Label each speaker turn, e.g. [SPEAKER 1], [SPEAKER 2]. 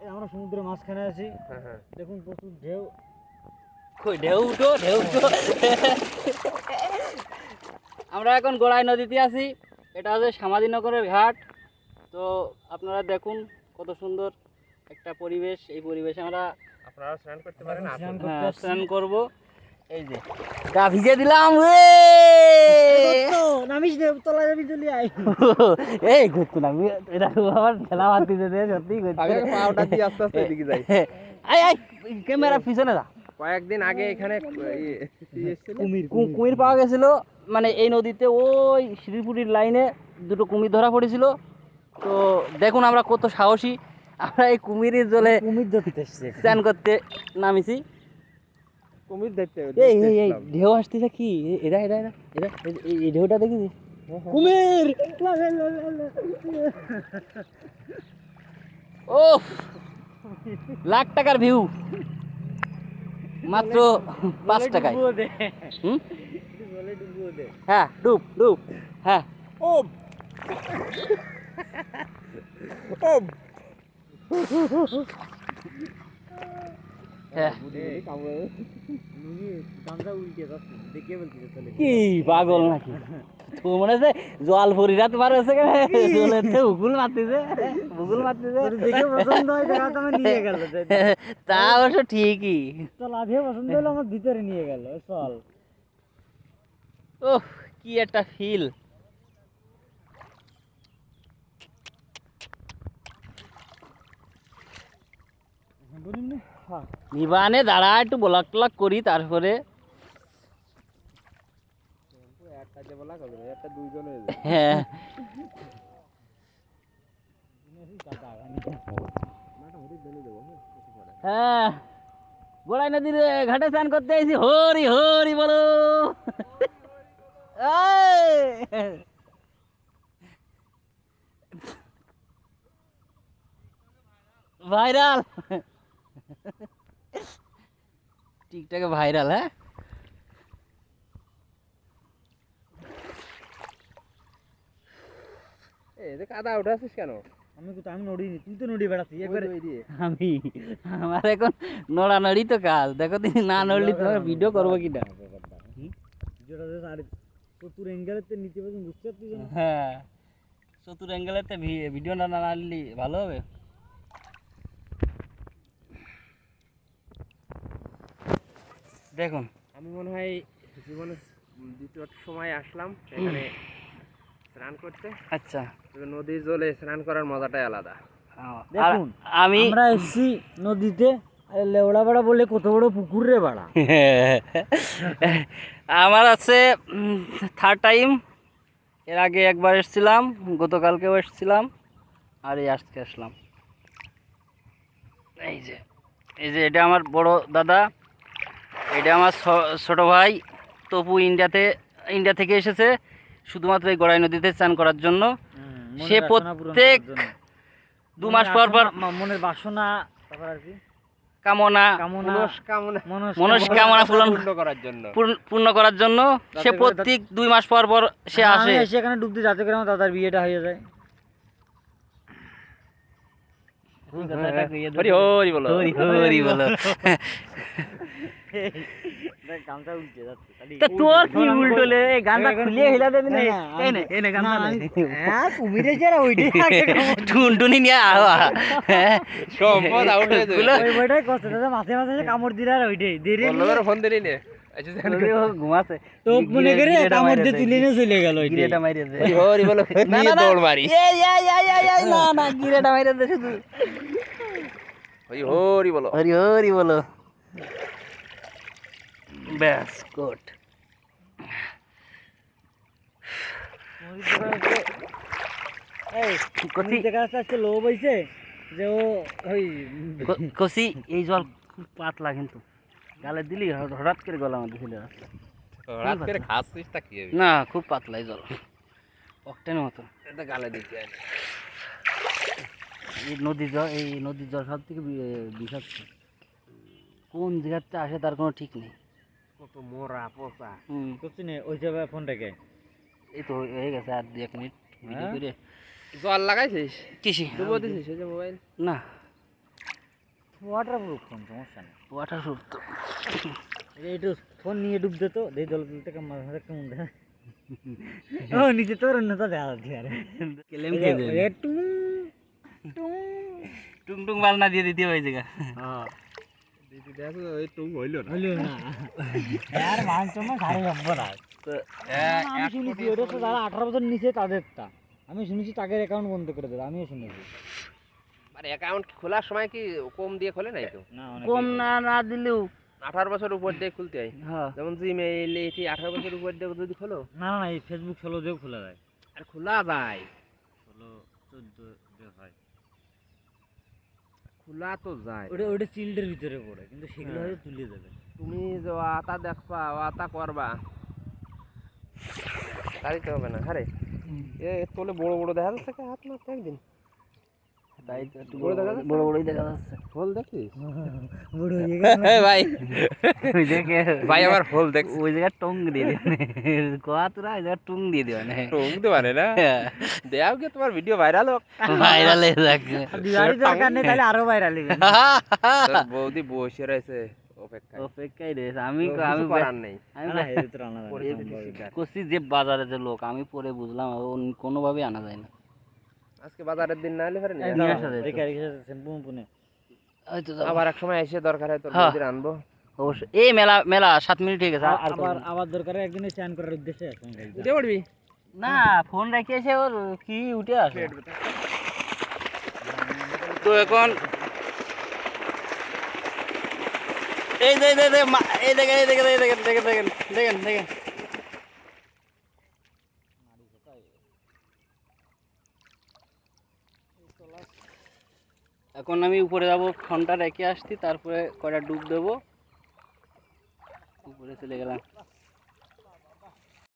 [SPEAKER 1] আমরা সমুদ্রের মাঝখানে আছি।
[SPEAKER 2] হ্যাঁ হ্যাঁ।
[SPEAKER 1] দেখুন প্রচুর ঢেউ।
[SPEAKER 3] ঢেউ উঠো ঢেউ উঠো। আমরা এখন গোড়ায় নদীতে আছি। এটা হচ্ছে সামাজিনগরের ঘাট। তো আপনারা দেখুন কত সুন্দর একটা পরিবেশ। এই পরিবেশে আমরা
[SPEAKER 2] আপনারা স্নান করতে পারেন
[SPEAKER 3] হ্যাঁ। স্নান করব। এই যে গা ভিজে দিলাম
[SPEAKER 1] নামিস নে তলা যাবি চলে আয়।
[SPEAKER 3] এই ঘুরতো না আমি- এটা আমার খেলা বাদ দিতে দে সত্যি
[SPEAKER 2] আগে পাওটা দিয়ে আস্তে আস্তে এদিকে যাই।
[SPEAKER 3] আই আই ক্যামেরা পিছনে যা।
[SPEAKER 2] কয়েকদিন আগে এখানে
[SPEAKER 1] কুমির
[SPEAKER 3] কুমির। পাওয়া গেছিল মানে এই নদীতে ওই শ্রীপুরির লাইনে দুটো কুমির ধরা পড়েছিল। তো দেখুন আমরা কত সাহসী আমরা এই কুমিরের জলে
[SPEAKER 1] কুমির ধরতে
[SPEAKER 3] স্নান করতে নামিছি।
[SPEAKER 2] কুমির দেখতে
[SPEAKER 3] এই এই এই ঢেউ আসতেছে কি? এরা এরা এরা এরা এই- ঢেউটা দেখেছি
[SPEAKER 1] কুমির!
[SPEAKER 3] ও লাখ টাকার ভিউ। মাত্র পাঁচ টাকায়। হ্যাঁ ডুব ডুব। হ্যাঁ।
[SPEAKER 2] ও ও
[SPEAKER 3] হ্যাঁ
[SPEAKER 1] নুনি গামছা উল্টে যাচ্ছে দেখে বলতেছে তাহলে
[SPEAKER 3] কি পাগল নাকি? তো মনে হচ্ছে জল ফরিরা তোমার হচ্ছে জলেতে উগুল মারতেছে। উগুল মারতেছে।
[SPEAKER 1] পছন্দ হয় দেখা তো নিয়ে গেল।
[SPEAKER 3] তা অবশ্য ঠিকই।
[SPEAKER 1] তো লাভে পছন্দ হলো আমার ভিতরে নিয়ে গেল চল।
[SPEAKER 3] ওহ কি একটা ফিল
[SPEAKER 1] হ্যাঁ
[SPEAKER 3] নিবানে দাঁড়া, একটু ব্লক টলক করি, তারপরে
[SPEAKER 2] হয়ে।
[SPEAKER 3] হ্যাঁ। গোড়াই নদীর ঘাটে স্নান করতে এসেছি। হরি হরি বলো! ভাইরাল। টিকটকে ভাইরাল হ্যাঁ?
[SPEAKER 2] এই যে কাদা উঠাছিস কেন?
[SPEAKER 1] আমি তো আমি নড়িনি তুই তো নড়ি বেড়াচ্ছি একবারে
[SPEAKER 3] আমি আমার এখন নড়ানড়ি তো কাজ দেখো তুমি না নড়লি তোমার ভিডিও করব কি? না
[SPEAKER 1] চতুর অ্যাঙ্গেলেতে নিচে পর্যন্ত বুঝতে পারছিস না
[SPEAKER 3] হ্যাঁ চতুর অ্যাঙ্গেলেতে ভিডিও না নাড়লি ভালো হবে? দেখুন।
[SPEAKER 2] আমি মনে হয় জীবনে দ্বিতীয় সময় আসলাম এখানে স্নান করতে।
[SPEAKER 3] আচ্ছা।
[SPEAKER 2] নদীর জলে স্নান করার মজাটাই আলাদা।
[SPEAKER 1] দেখুন,
[SPEAKER 3] আমি
[SPEAKER 1] আমরা এসছি নদীতে লেওড়া বাড়া বলে কত বড় পুকুর রে বাড়া।
[SPEAKER 3] আমার আছে থার্ড টাইম এর আগে একবার এসেছিলাম গতকালকেও এসেছিলাম আর এই আজকে আসলাম। এই যে এই যে এটা আমার বড় দাদা। এটা আমার ছ- ছোট ভাই তপু ইন্ডিয়াতে ইন্ডিয়া থেকে এসেছে শুধুমাত্র এই গড়াই নদীতে স্নান করার জন্য। সে প্রত্যেক দু মাস পর পর
[SPEAKER 1] মনের বাসনা
[SPEAKER 3] কামনা
[SPEAKER 1] কামনা
[SPEAKER 2] মনস্কামনা
[SPEAKER 3] পূরণ
[SPEAKER 2] পূর্ণ করার জন্য।
[SPEAKER 3] পূর্ণ- করার জন্য। সে প্রত্যেক দুই মাস পর পর সে
[SPEAKER 1] হ্যাঁ,
[SPEAKER 3] আসে।
[SPEAKER 1] আমি এসে এখানে ডুব দিয়ে যাতে করে আমার দাদার বিয়েটা হয়ে যায়।
[SPEAKER 2] হরি হরি বলো।
[SPEAKER 3] হরি হরি বলো।
[SPEAKER 1] গামছা উল্টে যাচ্ছে খালি।
[SPEAKER 3] তা তোর কি উল্টো লে? গানটা খুলিয়ে হিলা দেবি না
[SPEAKER 1] না, না,
[SPEAKER 3] নে এই নে গানটা
[SPEAKER 1] না,
[SPEAKER 3] নে।
[SPEAKER 1] আমি- হ্যাঁ, কুমিরে যারা
[SPEAKER 3] টুনটুনি নিয়ে হ্যাঁ।
[SPEAKER 2] সম্পদ out হয়ে যাবে।
[SPEAKER 1] ওই বইটাই কষ্ট দাদা মাঝে মাঝে কামড় দিলে আর ওইটাই। দেরি
[SPEAKER 2] ফোন দিলি নে। আচ্ছা জান
[SPEAKER 3] ওরে ও ঘুমাছে
[SPEAKER 1] তো মনে করে
[SPEAKER 3] গিরেটা
[SPEAKER 1] কামড়
[SPEAKER 3] মাইরে
[SPEAKER 1] দিয়ে
[SPEAKER 3] দে,
[SPEAKER 1] তুলে নিয়ে চলে গেল ওইটাই
[SPEAKER 3] গিরেটা মাইরে দে
[SPEAKER 2] হরি হরি বলো
[SPEAKER 3] না,
[SPEAKER 2] নিয়ে
[SPEAKER 3] না, না।
[SPEAKER 2] দৌড় মারি
[SPEAKER 3] এই, এই, এই, এই, এই, না না গিরেটা মাইরে দে শুধু
[SPEAKER 2] হরি হরি বলো
[SPEAKER 3] হরি হরি বলো ব্যাস গুড
[SPEAKER 1] এই
[SPEAKER 3] কচি
[SPEAKER 1] দেখা যাচ্ছে আজকে লোভ হয়েছে যে ও ওই
[SPEAKER 3] ক- কচি এই জল খুব পাতলা কিন্তু গালে দিলি হঠাৎ- হঠাৎ করে গলা আমাদের ছিল।
[SPEAKER 2] রাত করে খাচ্ছিস তা কি
[SPEAKER 3] না খুব পাতলা এই জল। অকটেনের মতো।
[SPEAKER 2] এটা গালে দিতে
[SPEAKER 3] এই নদীর জল এই নদীর জল সব থেকে বিষাক্ত। কোন জায়গাতে আসে তার কোনো ঠিক নেই।
[SPEAKER 2] কত মোরা পোষা।
[SPEAKER 3] হুম,
[SPEAKER 1] করছি না ওই যাবে ফোনটাকে
[SPEAKER 3] এই তো হয়ে- গেছে আর দু এক মিনিট।
[SPEAKER 1] হ্যাঁ?
[SPEAKER 2] জল লাগাইছিস?
[SPEAKER 3] কিসি?
[SPEAKER 2] মোবাইল?
[SPEAKER 3] না।
[SPEAKER 1] ওয়াটার প্রুফ ফোন সমস্যা নেই।
[SPEAKER 3] ওয়াটার প্রুফ তো
[SPEAKER 1] একটু ফোন নিয়ে ডুবতে তো দেই জল তুলতে কেমন মাঝে কেমন দেখা ও নিচে তোর অন্যতা দেখা যাচ্ছে আরে।
[SPEAKER 3] কেলেম দেবে
[SPEAKER 1] টুং টুং
[SPEAKER 3] টুং। টুং বাজনা দিয়ে দিতে হয়েছে গা
[SPEAKER 1] হ্যাঁ।
[SPEAKER 2] দিদি দেখো ওই টুং হইল না।
[SPEAKER 1] হইল না। আর মাংস না সাড়ে যাব না
[SPEAKER 3] তো
[SPEAKER 1] আমি শুনেছি ওটা তো যারা আঠারো বছর নিচে তাদেরটা। আমি শুনেছি তাদের অ্যাকাউন্ট বন্ধ করে দেবে আমিও শুনেছি।
[SPEAKER 2] মানে অ্যাকাউন্ট খোলার সময় কি কম দিয়ে খোলে নাই তো
[SPEAKER 1] না
[SPEAKER 3] কম না না দিলেও।
[SPEAKER 2] আঠারো বছর উপর দিয়ে খুলতে হয়?
[SPEAKER 3] হ্যাঁ।
[SPEAKER 2] যেমন জিমেইল এটি আঠারো বছর উপর দিয়ে যদি খোলো?
[SPEAKER 1] না না এই ফেসবুক ষোলো দিয়েও খোলা যায়।
[SPEAKER 2] আর খোলা যায়?
[SPEAKER 1] ষোলো চোদ্দ হয়।
[SPEAKER 2] খোলা তো যায়।
[SPEAKER 1] ওটা ওটা চিল্ডের ভিতরে পড়ে কিন্তু সেগুলো হয়তো তুলে দেবে।
[SPEAKER 2] তুমি যে আতা দেখবা আতা করবা। তারিতে হবে না আরে। এ তোলে বড় বড় দেখা যাচ্ছে কি? হাত মারতে একদিন।
[SPEAKER 3] তাই তো
[SPEAKER 2] বড় দেখা যাচ্ছে?
[SPEAKER 3] বড় বড়ই দেখা যাচ্ছে।
[SPEAKER 1] বুড়ো হয়ে গেছে
[SPEAKER 2] ভাই।
[SPEAKER 3] ওই দেখে
[SPEAKER 2] ভাই আমার হোল দেখ
[SPEAKER 3] ওই জায়গায় টং দিয়ে দিবে কোয়া ওই জায়গায় টুং দিয়ে দিবে না।
[SPEAKER 2] ঢুকতে পারে না? দেও কি তোমার ভিডিও ভাইরাল হোক।
[SPEAKER 3] ভাইরাল হয়ে যাচ্ছে
[SPEAKER 1] দিওয়ারি দরকার নেই তাহলে আরও বাইরে লিখে
[SPEAKER 2] বৌদি বসে রয়েছে
[SPEAKER 3] আমি যে বাজারে যে লোক আমি পরে বুঝলাম ও কোনোভাবেই আনা যায় না।
[SPEAKER 2] আজকে বাজারের দিন না হলে ফেরে নিয়ে আবার এক সময় এসে দরকার হয় তোর
[SPEAKER 3] হ্যাঁ।
[SPEAKER 2] আনব
[SPEAKER 3] অবশ্যই। এই মেলা মেলা সাত মিনিট হয়ে গেছে
[SPEAKER 1] আবার আবার দরকার একদিনে স্নান করার উদ্দেশ্যে
[SPEAKER 2] উঠে পড়বি?
[SPEAKER 3] না ফোন রেখে এসে ওর কি উঠে আসে। তো এখন এই যে এই দেখেন এই দেখেন দেখেন দেখেন দেখেন দেখেন দেখেন। এখন আমি উপরে যাব ফোনটা রেখে আসছি তারপরে কয়টা ডুব দেবো? উপরে চলে গেলাম।